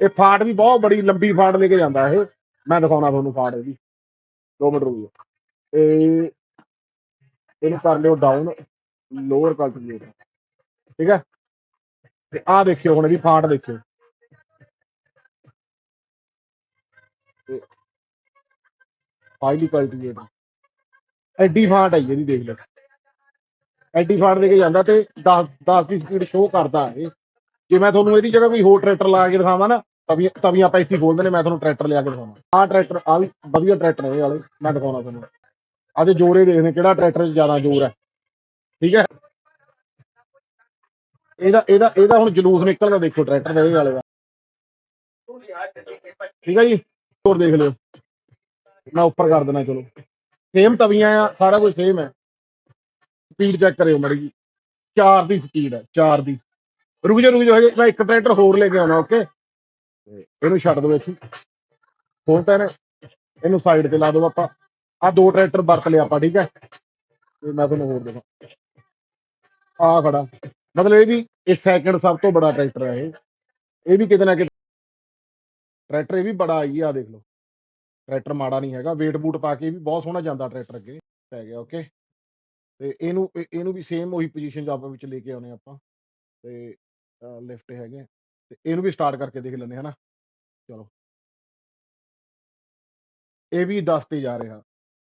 ਇਹ ਫਾਟ ਵੀ ਬਹੁਤ ਬੜੀ ਲੰਬੀ ਫਾਟ ਲੈ ਕੇ ਜਾਂਦਾ ਇਹ। ਮੈਂ ਦਿਖਾਉਣਾ ਤੁਹਾਨੂੰ ਫਾਟ ਇਹਦੀ। 2 ਮਿੰਟ ਰੁਕੋ। ਇਹ, ਇਹਨੂੰ ਕਰ ਲਿਓ ਡਾਊਨ ਲੋਅਰ ਕਲਟੀਵੇਟਰ ਠੀਕ ਹੈ? ਤੇ ਆਹ ਦੇਖਿਓ ਹੁਣ ਇਹਦੀ ਫਾਟ ਦੇਖਿਓ। ਹਾਈਲੀ ਕਲਟੀਵੇਟਰ ਐਡੀ ਫਾਟ ਹੈ ਇਹਦੀ ਦੇਖ ਲਓ। ਐਡੀ ਫਾਟ ਲੈ ਕੇ ਜਾਂਦਾ ਤੇ 10 10 ਦੀ ਸਪੀਡ ਸ਼ੋਅ ਕਰਦਾ ਇਹ। ਜੇ ਮੈਂ ਤੁਹਾਨੂੰ ਇਹਦੀ ਜਗ੍ਹਾ ਕੋਈ ਹੋਰ ਟਰੈਕਟਰ ਲਾ ਕੇ ਦਿਖਾਵਾਂ ਨਾ ਤਵੀਆਂ ਤਵੀਆਂ ਆਪਾਂ ਇੱਥੇ ਖੋਲਦੇ ਨੇ, ਮੈਂ ਤੁਹਾਨੂੰ ਟਰੈਕਟਰ ਲਿਆ ਕੇ ਦਿਖਾਉਣਾ ਆਹ ਟਰੈਕਟਰ ਆ ਵੀ ਵਧੀਆ ਟਰੈਕਟਰ ਨੇ ਇਹ ਵਾਲੇ, ਮੈਂ ਦਿਖਾਉਣਾ ਤੁਹਾਨੂੰ। ਆਦੇ ਜੋਰੇ ਦੇਖਦੇ ਕਿਹੜਾ ਟਰੈਕਟਰ 'ਚ ਜ਼ਿਆਦਾ ਜ਼ੋਰ ਹੈ। ਠੀਕ ਹੈ? ਇਹਦਾ ਇਹਦਾ ਇਹਦਾ ਹੁਣ ਜਲੂਸ ਨਿਕਲਦਾ ਦੇਖੋ ਟਰੈਕਟਰ ਦੇ, ਇਹ ਵਾਲੇ ਦਾ। ਠੀਕ ਹੈ ਜੀ? ਹੋਰ ਦੇਖ ਲਿਓ। ਮੈਂ ਉੱਪਰ ਕਰ ਦੇਣਾ ਚਲੋ। ਸੇਮ ਤਵੀਆਂ ਆ, ਸਾਰਾ ਕੁਝ ਸੇਮ ਹੈ। ਸਪੀਡ ਚੈੱਕ ਕਰਿਓ ਮੜੀ ਜੀ 4 ਦੀ ਸਪੀਡ ਹੈ 4 ਦੀ। ਰੁਕ ਜਾ ਰੁਕ ਜਾ ਮੈਂ ਇੱਕ ਟਰੈਕਟਰ ਹੋਰ ਲੈ ਕੇ ਆਉਣਾ ਓਕੇ ਇਹਨੂੰ ਛੱਡ ਦਿਓ ਇੱਥੇ। ਹੋਰ ਤਾਂ ਇਹਨੂੰ ਸਾਈਡ ਤੇ ਲਾ ਦਿਓ ਆਪਾਂ। ਆ ਦੋ ਟਰੈਕਟਰ ਵਰਤ ਲਿਆ ਆਪਾਂ, ਠੀਕ ਹੈ? ਤੇ ਮੈਂ ਤੁਹਾਨੂੰ ਹੋਰ ਦਿਖਾ ਆ ਖੜਾ। ਮਤਲਬ ਇਹ ਵੀ, ਇਹ ਸੈਕਿੰਡ ਸਭ ਤੋਂ ਬੜਾ ਟਰੈਕਟਰ ਹੈ ਇਹ। ਇਹ ਵੀ ਕਿਤੇ ਨਾ ਕਿਤੇ ਟਰੈਕਟਰ ਇਹ ਵੀ ਬੜਾ ਆਈ ਆ ਦੇਖ ਲਓ। ਟਰੈਕਟਰ ਮਾੜਾ ਨਹੀਂ ਹੈਗਾ। weight ਬੂਟ ਪਾ ਕੇ ਇਹ ਵੀ ਬਹੁਤ ਸੋਹਣਾ ਜਾਂਦਾ ਟਰੈਕਟਰ ਅੱਗੇ, ਪੈ ਗਿਆ ਓਕੇ ਤੇ ਇਹਨੂੰ ਇਹਨੂੰ ਵੀ ਸੇਮ ਉਹੀ ਪੋਜੀਸ਼ਨ ਚ ਆਪਾਂ ਵਿੱਚ ਲੈ ਕੇ ਆਉਨੇ ਆਪਾਂ। ਤੇ ਲਿਫਟ ਹੈਗੇ ਤੇ ਇਹਨੂੰ ਵੀ ਸਟਾਰਟ ਕਰਕੇ ਦੇਖ ਲੈਂਦੇ, ਹਨਾ? ਚਲੋ। ਇਹ ਵੀ 10 ਤੇ ਜਾ ਰਿਹਾ।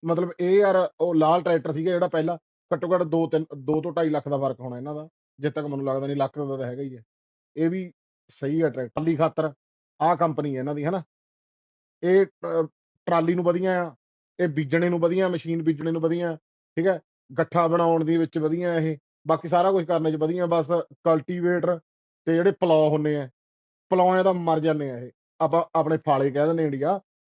ਮਤਲਬ ਇਹ ਯਾਰ ਉਹ ਲਾਲ ਟਰੈਕਟਰ ਸੀਗਾ ਜਿਹੜਾ ਪਹਿਲਾਂ ਘੱਟੋ ਘੱਟ 2 3 2 ਤੋਂ 2.5 ਲੱਖ ਦਾ ਫ਼ਰਕ ਹੋਣਾ ਇਹਨਾਂ ਦਾ ਜਿੱਦ ਤੱਕ ਮੈਨੂੰ ਲੱਗਦਾ ਨਹੀਂ ਲੱਖ ਦਾ ਤਾਂ ਹੈਗਾ ਹੀ ਹੈ। ਇਹ ਵੀ ਸਹੀ ਹੈ ਟਰੈਕਟਰ ਦੀ ਖਾਤਰ, ਆਹ ਕੰਪਨੀ ਹੈ ਇਹਨਾਂ ਦੀ, ਹਨਾ? ਇਹ ਟਰਾਲੀ ਨੂੰ ਵਧੀਆ ਆ, ਇਹ ਬੀਜਣੇ ਨੂੰ ਵਧੀਆ, ਮਸ਼ੀਨ ਬੀਜਣੇ ਨੂੰ ਵਧੀਆ, ਠੀਕ ਹੈ? ਗੱਠਾ ਬਣਾਉਣ ਦੀ ਵਿੱਚ ਵਧੀਆ ਇਹ, ਬਾਕੀ ਸਾਰਾ ਕੁਝ ਕਰਨ ਚ ਵਧੀਆ, ਬਸ ਕਲਟੀਵੇਟਰ ਤੇ ਜਿਹੜੇ ਪਲਾਅ ਹੁੰਨੇ ਆ ਪਲਾਆਂ ਦਾ ਮਰ ਜਾਂਦੇ ਆ ਇਹ। ਆਪਾਂ ਆਪਣੇ ਫਾਲੇ ਕਹਿ ਦਿੰਦੇ ਇੰਡੀਆ।